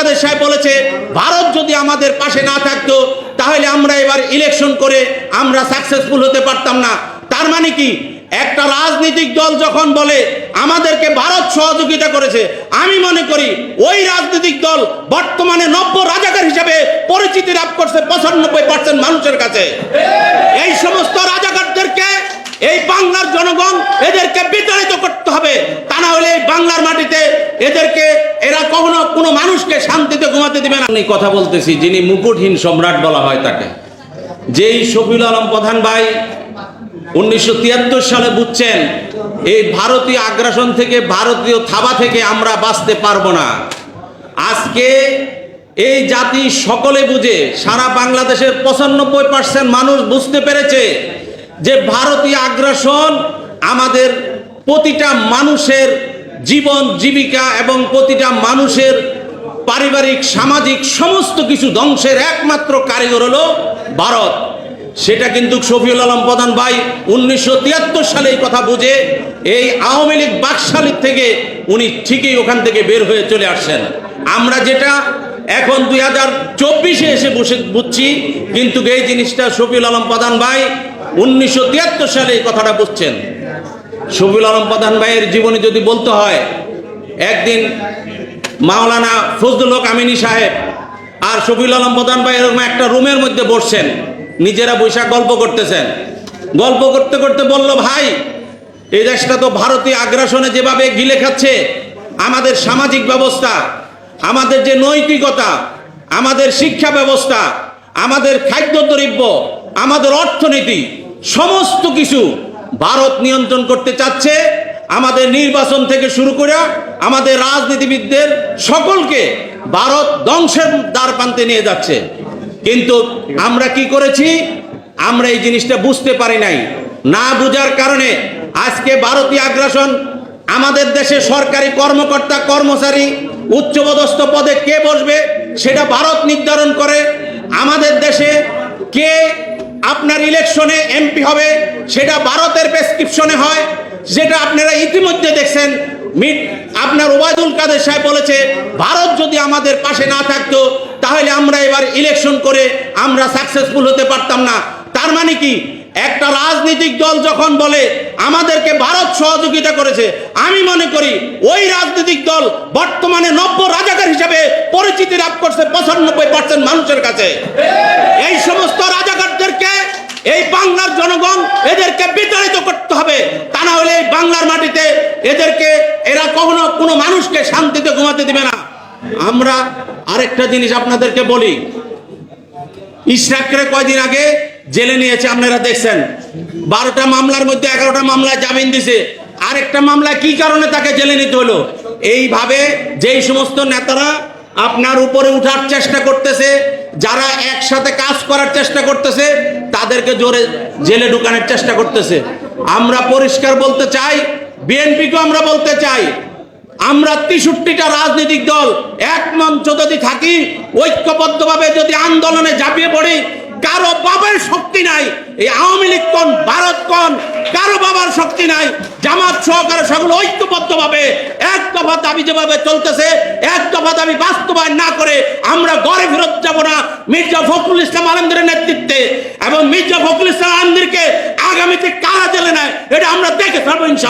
কাদের সাহেব বলেছে, ভারত যদি আমাদের পাশে না থাকতো, তাহলে আমরা এবার ইলেকশন করে আমরা সাকসেসফুল হতে পারতাম না। তার মানে কি? একটা রাজনৈতিক দল যখন বলে, আমাদেরকে ভারত সহযোগিতা করেছে, আমি মনে করি, ওই রাজনৈতিক দল বর্তমানে নব্য রাজাকার হিসেবে পরিচিতি লাভ করছে পঁচানব্বই পার্সেন্ট মানুষের কাছে। এই সমস্ত রাজাকারদেরকে, এই বাংলার জনগণ, এদেরকে বিতাড়িত করতে হবে। তা না হলে এই বাংলার মাটিতে এদেরকে, এরা কখনো কোনো মানুষকে শান্তিতে ঘুমাতে দিবে না। আমি কথা বলতেছি, যিনি মুকুটহীন সম্রাট বলা হয় তাকে। যেই শফিউল আলম প্রধান ভাই উনিশশো তিয়াত্তর সালে বুঝছেন, এই ভারতীয় আগ্রাসন থেকে, ভারতীয় থাবা থেকে আমরা বাঁচতে পারব না। আজকে এই জাতি সকলে বুঝে, সারা বাংলাদেশের পঁচানব্বই পার্সেন্ট মানুষ বুঝতে পেরেছে যে ভারতীয় আগ্রাসন আমাদের প্রতিটা মানুষের জীবন, জীবিকা এবং প্রতিটা মানুষের পারিবারিক, সামাজিক সমস্ত কিছু ধ্বংসের একমাত্র কারিগর হলো ভারত। সেটা কিন্তু শফিউল আলম প্রধান ভাই উনিশশো তিয়াত্তর সালে এই কথা বুঝে এই আওয়ামী লীগ বাকশালীর থেকে উনি ঠিকই ওখান থেকে বের হয়ে চলে আসছেন। আমরা যেটা এখন দুই হাজার চব্বিশে এসে বসে বুঝছি, কিন্তু এই জিনিসটা শফিউল আলম প্রধান ভাই উনিশশো তিয়াত্তর সালে এই কথাটা বুঝছেন। শফিউল আলম প্রধান ভাইয়ের জীবনে যদি বলতে হয়, একদিন মাওলানা ফজলুল হক আমিনী সাহেব আর শফিউল আলম প্রধান ভাই এরকম একটা রুমের মধ্যে বসছেন, নিজেরা বৈশাখ গল্প করতেছেন। গল্প করতে করতে বলল, ভাই, এই দেশটা তো ভারতীয় আগ্রাসনে যেভাবে গিলে খাচ্ছে, আমাদের সামাজিক ব্যবস্থা, আমাদের যে নৈতিকতা, আমাদের শিক্ষা ব্যবস্থা, আমাদের খাদ্যদ্রব্য, আমাদের অর্থনীতি, সমস্ত কিছু ভারত নিয়ন্ত্রণ করতে চাচ্ছে, আমাদের নির্বাচন থেকে শুরু করে আমাদের রাজনীতিবিদদের সকলকে ভারত ধ্বংসের দ্বার প্রান্তে নিয়ে যাচ্ছে। কিন্তু আমরা কি করেছি? আমরা এই জিনিসটা বুঝতে পারি নাই। না বুঝার কারণে আজকে ভারতীয় আগ্রাসন, আমাদের দেশে সরকারি কর্মকর্তা, কর্মচারী, উচ্চপদস্থ পদে কে বসবে, সেটা ভারত নির্ধারণ করে। আমাদের দেশে কে আপনার ইলেকশনে এমপি হবে, সেটা ভারতের প্রেসক্রিপশনে হয়, যেটা আপনারা ইতিমধ্যে দেখছেন। মিট, আপনার ওবায়দুল কাদের সাহেব বলেছে, ভারত যদি আমাদের পাশে না থাকতো, তাহলে আমরা এবার ইলেকশন করে আমরা সাকসেসফুল হতে পারতাম না। তার মানে কি? একটা রাজনৈতিক দল যখন বলে, আমাদেরকে ভারত সহযোগিতা করেছে, আমি মনে করি, ওই রাজনৈতিক দল বর্তমানে নব্য রাজাকার হিসেবে পরিচিতি লাভ করছে পঁচানব্বই পার্সেন্ট মানুষের কাছে। এই সমস্ত বাংলার জনগণ এদেরকে বিতাড়িত করতে হবে। তা না হলে বাংলার মাটিতে এদেরকে, এরা কখনো কোনো মানুষকে শান্তিতে ঘুমাতে দিবে না। আমরা আরেকটা জিনিস আপনাদেরকে বলি। ইশরাকরে কয়দিন আগে জেলে নিয়েছে, আপনারা দেখছেন। বারোটা মামলার মধ্যে এগারোটা মামলায় জামিন দিছে। আরেকটা মামলা কি কারণে তাকে জেলে নিতে হলো? এইভাবে যেই সমস্ত নেতারা আপনার উপরে উঠার চেষ্টা করতেছে যারা একসাথে কাজ করার চেষ্টা করতেছে, তাদেরকে জোরে জেলে ঢুকানোর চেষ্টা করতেছে। আমরা পরিষ্কার বলতে চাই বিএনপিকেও আমরা বলতে চাই, আমরা তেষট্টিটা রাজনৈতিক দল, এক মঞ্চ যদি থাকি, ঐক্যবদ্ধভাবে যদি আন্দোলনে ঝাঁপিয়ে পড়ি বাবার শক্তি নাই, এই আওয়ামী লীগ কোন, ভারত কোন, কারও বাবার শক্তি নাই, জামাত সহকারে সকল ঐক্যবদ্ধভাবে এক দফা দাবি যেভাবে চলতেছে, এক দফা দাবি বাস্তবায়ন না করে আমরা ঘরে ফেরত যাব না মির্জা ফখরুল ইসলাম আলমদের নেতৃত্বে এবং মির্জা ফখরুল ইসলাম আলমদেরকে আগামীতে কারা জেলে নেয়, এটা আমরা দেখে ছাড়বো ইনশাল্লাহ